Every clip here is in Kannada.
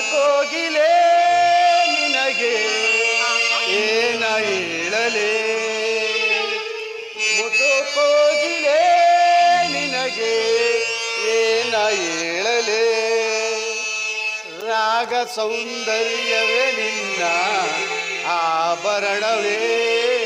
ಕೋಗಿಲೆ ನಿನಗೆ ಏನ ಹೇಳಲೆ? ಮುದು ಕೋಗಿಲೆ ನಿನಗೆ ಏನ ಹೇಳಲೆ? ರಾಗ ಸೌಂದರ್ಯವೇ ನಿನ್ನ ಆಭರಣವೇನು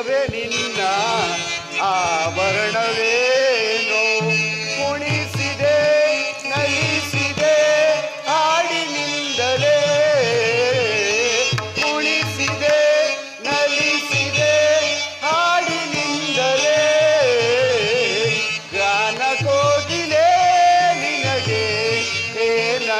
ಸೌಂದರ್ಯವೇ ನಿನ್ನ ಆಭರಣವೇನು ಕುಣಿಸಿದೆ ನಲಿಸಿದೆ ಹಾಡಿನಿಂದಲೇ. ಕುಣಿಸಿದೆ ನಲಿಸಿದೆ ಹಾಡಿನಿಂದಲೇ. ಗಾನ ಕೋಗಿಲೆ ನಿನಗೆ ಏನ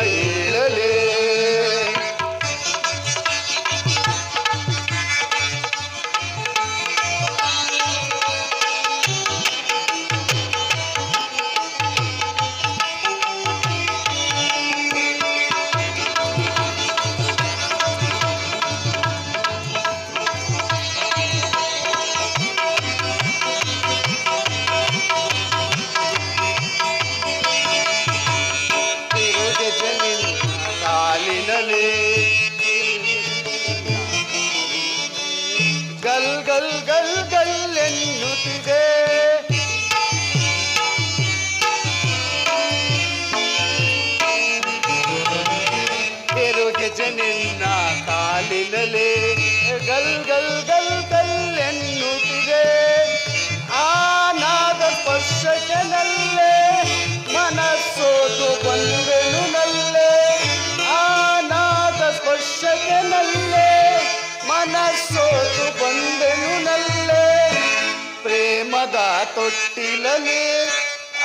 ಪ್ರೇಮದ ತೊಟ್ಟಿಲಲ್ಲಿ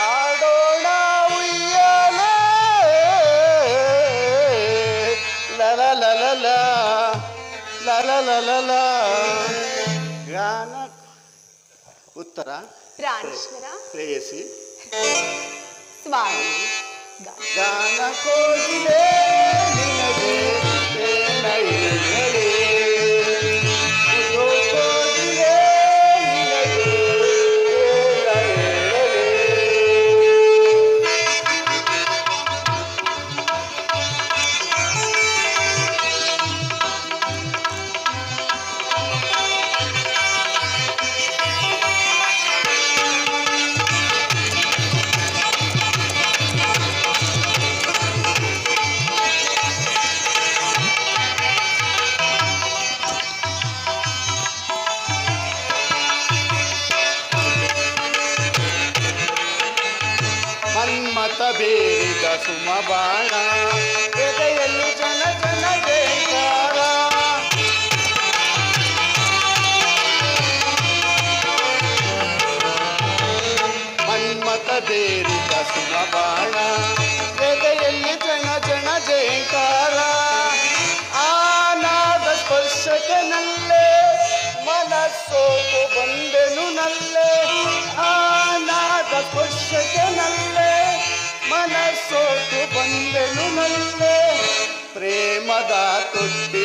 ಆಡೋಣ ಉಯ್ಯಾಲೆ ಲಲ ಲಲ ಲಲ ಲಲ ಲಲ ಗಾನ ಉತ್ತರ ಪ್ರಾಣೇಶ್ವರ ಪ್ರೇಯಸಿ ಸ್ವಾಮಿ ಗಾನ. ಗಾನ ಕೋಗಿಲೆ ನಿನಗೆ ಬೇರಿದ ಸುಮ ಬಾಣ ಎದೆಯಲ್ಲಿ ಜನ ಜನ ಜಯಕಾರ ಮನ್ಮತ ಬೇರಿದ ಸುಮ ಬಾಣ पदा तुष्टि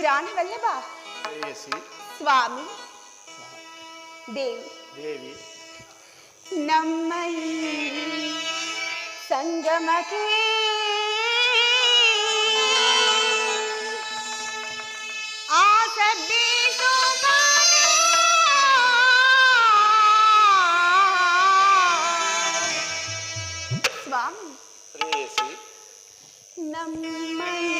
ಪ್ರಾಣವಲ್ಲಭ ಸ್ವಾಮಿ ದೇವಿ. ದೇವಿ. ನಮ್ಮ ಸಂಗಮಕ್ಕೆ ಆಸದ್ದೇ ಸ್ವಾಮಿ. ನಮ್ಮ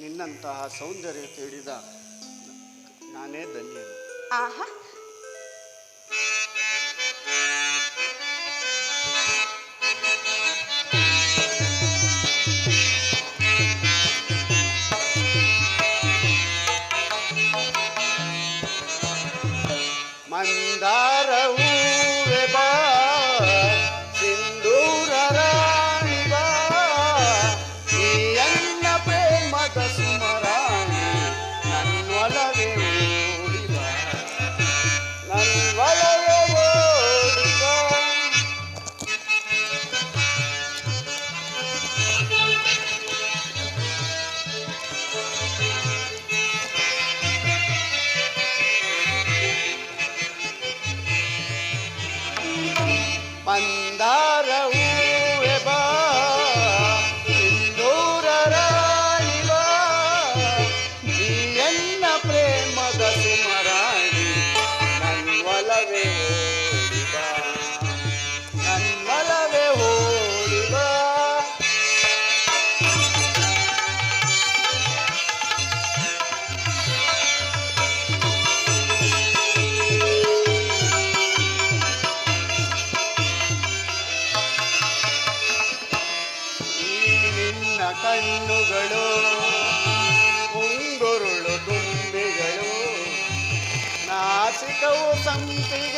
ನಿನ್ನಂತಹ ಸೌಂದರ್ಯ ತಿಳಿದ ನಾನೇ ಧನ್ಯನು. ಆಹಾ. ಕಣ್ಣುಗಳು ಉಂಗುರುಳು ದುಂಬಿಗಳು ನಾಸಿಕವು ಸಂಪಿಗೆ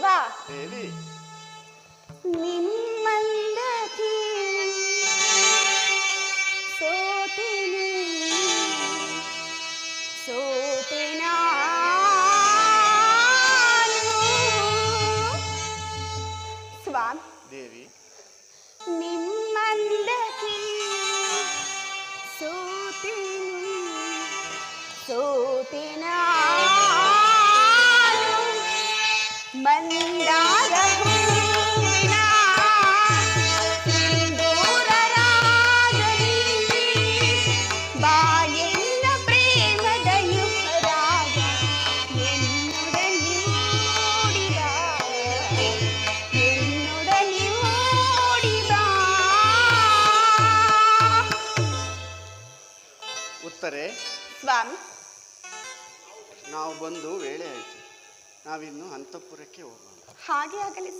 വാ. ദേവി. ನಾವಿನ್ನು ಅಂತಃಪುರಕ್ಕೆ ಹೋಗೋಣ. ಹಾಗೆ ಆಗಲಿ